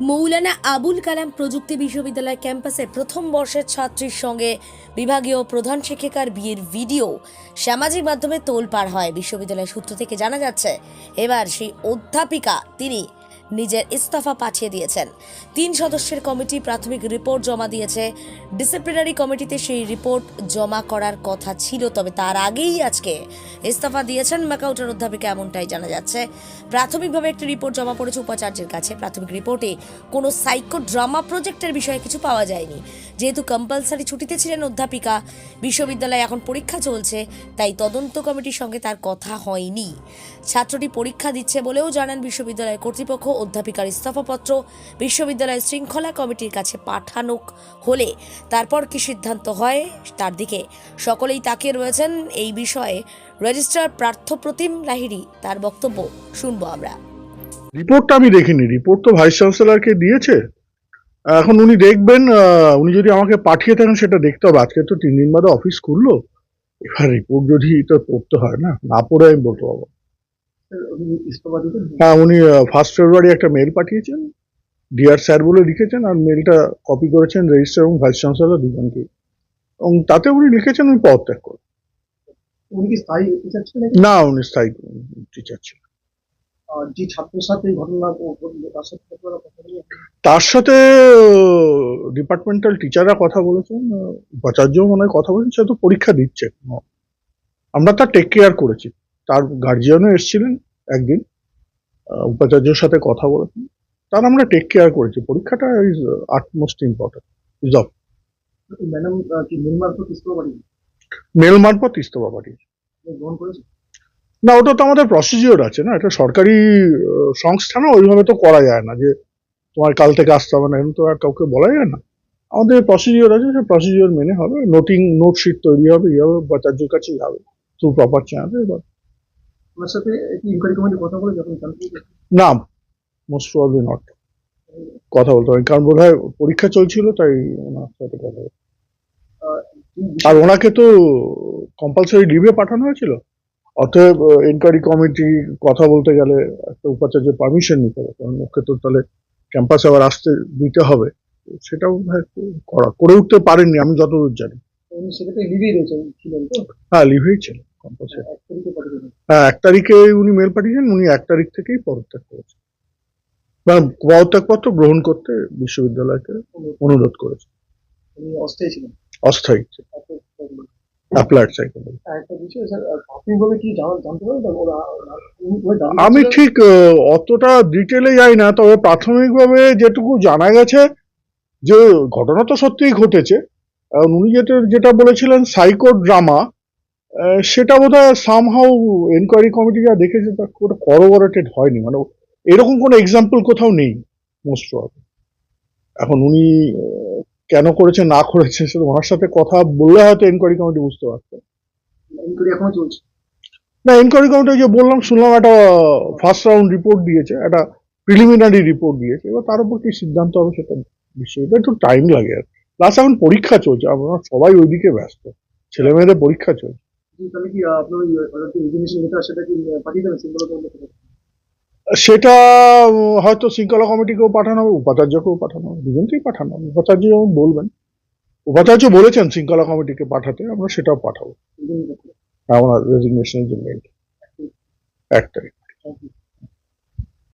মৌলানা আবুল কালাম প্রযুক্তি বিশ্ববিদ্যালয় ক্যাম্পাসে প্রথম বর্ষের ছাত্রীর সঙ্গে বিভাগীয় প্রধান শিক্ষিকার বিয়ের ভিডিও সামাজিক মাধ্যমে তোলপাড় হয়। বিশ্ববিদ্যালয় সূত্র থেকে জানা যাচ্ছে, এবার সেই অধ্যাপিকা, তিনি নিজের ইস্তফা পাঠিয়ে দিয়েছেন। তিন সদস্যের কমিটি প্রাথমিক রিপোর্ট জমা দিয়েছে। ডিসিপ্লিনারি কমিটিতে সেই রিপোর্ট জমা করার কথা ছিল, তবে তার আগেই আজকে ইস্তফা দিয়েছেন ম্যাকাউটার অধ্যাপিকা, এমনটাই জানা যাচ্ছে। প্রাথমিকভাবে একটি রিপোর্ট জমা পড়েছে উপাচার্যের কাছে। প্রাথমিক রিপোর্টে কোনো সাইকো ড্রামা প্রজেক্টের বিষয়ে কিছু পাওয়া যায়নি। যেহেতু কম্পালসারি ছুটিতে ছিলেন অধ্যাপিকা, বিশ্ববিদ্যালয়ে এখন পরীক্ষা চলছে, তাই তদন্ত কমিটির সঙ্গে তার কথা হয়নি। ছাত্রটি পরীক্ষা দিচ্ছে বলেও জানান বিশ্ববিদ্যালয় কর্তৃপক্ষ অধ্যাপিকার ইস্তফাপত্র বিশ্ববিদ্যালয়ের শৃঙ্খলা কমিটির কাছে পাঠানো হলে তারপর কি সিদ্ধান্ত হয় তার দিকে। সকলেই তাকিয়ে রয়েছেন এই বিষয়ে। রেজিস্ট্রার পার্থপ্রতিম লাহিড়ী তার বক্তব্য শুনব আমরা। রিপোর্টটা আমি দেখিনি। রিপোর্ট তো ভাইস চ্যান্সেলরকে দিয়েছে। এখন উনি দেখবেন উনি যদি আমাকে পাঠিয়ে থাকেন, সেটা দেখতে হবে। আজকে তো তিন দিন বাদে অফিস খুললো। এবার রিপোর্ট যদি তো পড়তে হয় না না পড়ে আমি বলতে পারব হ্যাঁ উনি ফার্স্ট ফেব্রুয়ারি একটা মেল পাঠিয়েছেন। ডিআর স্যার বলে লিখেছেন আর মেলটা কপি করেছেন রেজিস্টার এবং ভাইস চ্যান্সেলর দুজনকে। এবং তাতে উনি লিখেছেন উনি পদত্যাগ করুন। উনি কি স্থায়ী না উনি স্থায়ী টিচার ছিলেন। আর যে ছাত্রের সাথে ঘটনা তার সাথে ডিপার্টমেন্টাল টিচাররা কথা বলেছেন। উপাচার্য মনে হয় কথা বলেছেন সে তো পরীক্ষা দিচ্ছে। আমরা তার টেক কেয়ার করেছি। তার গার্জিয়ানও এসেছিলেন একদিন উপাচার্যের সাথে কথা বলেছেন তার আমরা টেক কেয়ার করেছি। পরীক্ষাটা is utmost important is of madam কি ইস্তফা মেল মারফত ইস্তফা পাঠিয়েছি না ওটা তো আমাদের প্রসিজিওর আছে না। এটা সরকারি সংস্থা না ওইভাবে তো করা যায় না যে তোমার কাল থেকে আসতে হবে না এরকম তো আর কাউকে বলা যায় না। আমাদের প্রসিজিওর আছে সে প্রসিজিওর মেনে হবে। নোটিং নোট শিট তৈরি হবে ইয়ে হবে উপাচার্যের কাছে যাবে থ্রু প্রপার চ্যানেল এবার ওনার সাথে ইনকোয়ারি কমিটি কথা বলে যখন না মোস্ট প্রবলি নট কথা বলতে হবে কারণ বোধ হয় পরীক্ষা চলছিল তাই ওনার সাথে কথা বলতে আর ওনাকে তো কম্পালসারি লিভে পাঠানো হয়েছিল অতএব এনকোয়ারি কমিটি কথা বলতে গেলে একটা উপাচার্যের পারমিশন নিতে হবে কারণ ওকে তো তাহলে ক্যাম্পাসে আবার আসতে দিতে হবে সেটাও করা করে উঠতে পারেননি আমি যতদূর জানি। হ্যাঁ লিভেই ছিল কম্পালসারি এক তারিখে পাঠিয়ে দেবেন হ্যাঁ এক তারিখে উনি মেল পাঠিয়েছেন উনি এক তারিখ থেকেই পদত্যাগ করেছেন। মানে পদত্যাগপত্র গ্রহণ করতে বিশ্ববিদ্যালয়কে অনুরোধ করেছেন। উনি অস্থায়ী ছিলেন। অস্থায়ী। Applied psychology. আমি ঠিক অতটা ডিটেলে যাই না তবে প্রাথমিকভাবে যেটুকু জানা গেছে যে ঘটনা তো সত্যিই ঘটেছে। উনি যেটা যেটা বলেছিলেন সাইকো ড্রামা সেটা বোধ হয় সামহাউ এনকোয়ারি কমিটি যা দেখেছে তা খুব করোবরেটেড হয়নি। মানে এরকম কোনো এক্সাম্পল কোথাও নেই মোস্ট এখন উনি কেন করেছে না করেছে সেটা ওনার সাথে কথা বললে হয়তো এনকোয়ারি কমিটি বুঝতে পারতো। না এনকোয়ারি কমিটি যে বললাম শুনলাম একটা ফার্স্ট রাউন্ড রিপোর্ট দিয়েছে একটা প্রিলিমিনারি রিপোর্ট দিয়েছে এবার তার উপর কি সিদ্ধান্ত হবে সেটা বিশ্ববিদ্যালয় একটু টাইম লাগে আর প্লাস এখন পরীক্ষা চলছে আমরা সবাই ওইদিকে ব্যস্ত ছেলে মেয়েদের পরীক্ষা চলছে। তাহলে কি আপনার ওই রেজিগনেশন লেটার সেটা কি পাঠিয়ে দেবেন? সিম্বল সেটা হয়তো শৃঙ্খলা কমিটিকেও পাঠানো হবে উপাচার্যকেও পাঠানো হবে দুজনকেই পাঠানো হবে। উপাচার্য যেমন বলবেন। উপাচার্য বলেছেন শৃঙ্খলা কমিটিকে পাঠাতে আমরা সেটাও পাঠাবো। আমার রেজিগনেশনের জন্য। এক তারিখ। Thank you.